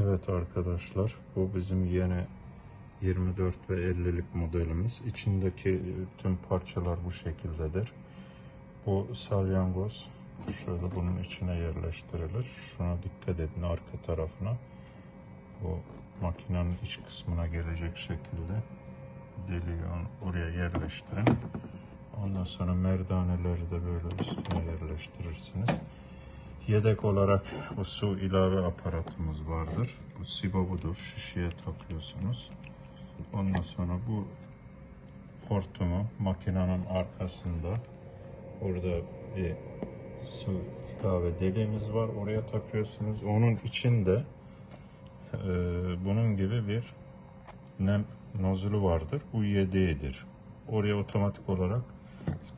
Evet arkadaşlar bu bizim yeni 24 ve 50'lik modelimiz. İçindeki e, tüm parçalar bu şekildedir. Bu salyangoz şöyle bunun içine yerleştirilir. Şuna dikkat edin arka tarafına. Bu makinenin iç kısmına gelecek şekilde deliği onu buraya yerleştirin. Ondan sonra merdaneleri de böyle üstüne yerleştirirsiniz. Yedek olarak bu su ilave aparatımız vardır. Bu siba budur. Şişeye takıyorsunuz. Ondan sonra bu hortumu makinenin arkasında burada bir su ilave deliğimiz var. Oraya takıyorsunuz. Onun içinde e, bunun gibi bir nem nozulu vardır. Bu yedeğidir. Oraya otomatik olarak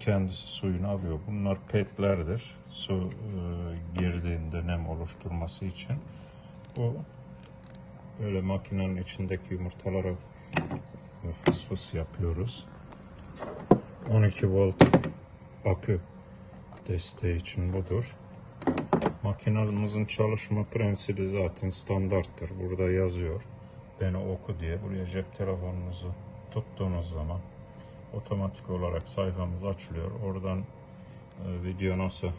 kendisi suyunu alıyor. Bunlar petlerdir. Su e, girdiğinde nem oluşturması için. Bu böyle makinenin içindeki yumurtalara fıs fıs yapıyoruz. 12 volt akü desteği için budur. Makinamızın çalışma prensibi zaten standarttır. Burada yazıyor. Beni oku diye. Buraya cep telefonunuzu tuttuğunuz zaman otomatik olarak sayfamız açılıyor. Oradan e, video nasıl e,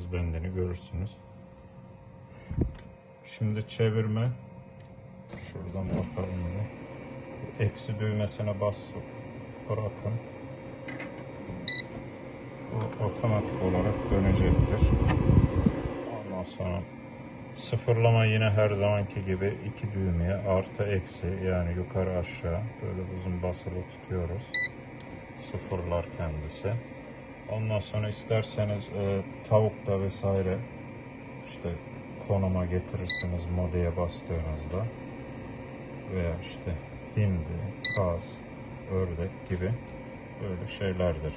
izlendiğini görürsünüz. Şimdi çevirme. Şuradan bakalım bir. Eksi düğmesine bas bırakın. Bu otomatik olarak dönecektir. Ondan sonra sıfırlama yine her zamanki gibi iki düğmeye artı eksi yani yukarı aşağı böyle uzun basılı tutuyoruz. Sıfırlar kendisi. Ondan sonra isterseniz e, tavukta vesaire işte konuma getirirsiniz modeye bastığınızda veya işte hindi, kaz, ördek gibi böyle şeylerdir.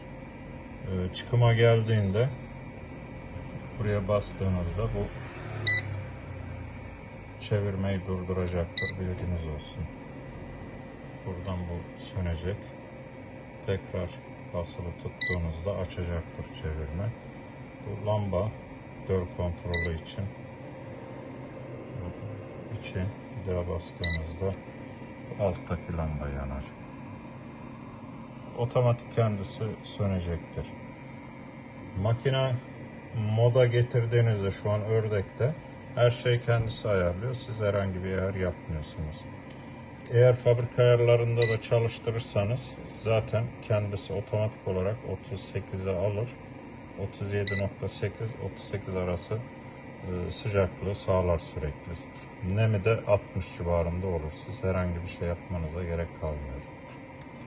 E, çıkıma geldiğinde buraya bastığınızda bu çevirmeyi durduracaktır bilginiz olsun. Buradan bu sönecek. Tekrar basılı tuttuğunuzda açacaktır çevirme. Bu lamba dör kontrolü için bu içi bir daha bastığınızda alttaki lamba yanar. Otomatik kendisi sönecektir. Makine moda getirdiğinizde şu an ördekte her şey kendisi ayarlıyor. Siz herhangi bir ayar yapmıyorsunuz. Eğer fabrika ayarlarında da çalıştırırsanız zaten kendisi otomatik olarak 38'e alır. 37.8 38 arası e, sıcaklığı sağlar sürekli. Nemi de 60 civarında olur. Siz herhangi bir şey yapmanıza gerek kalmıyor.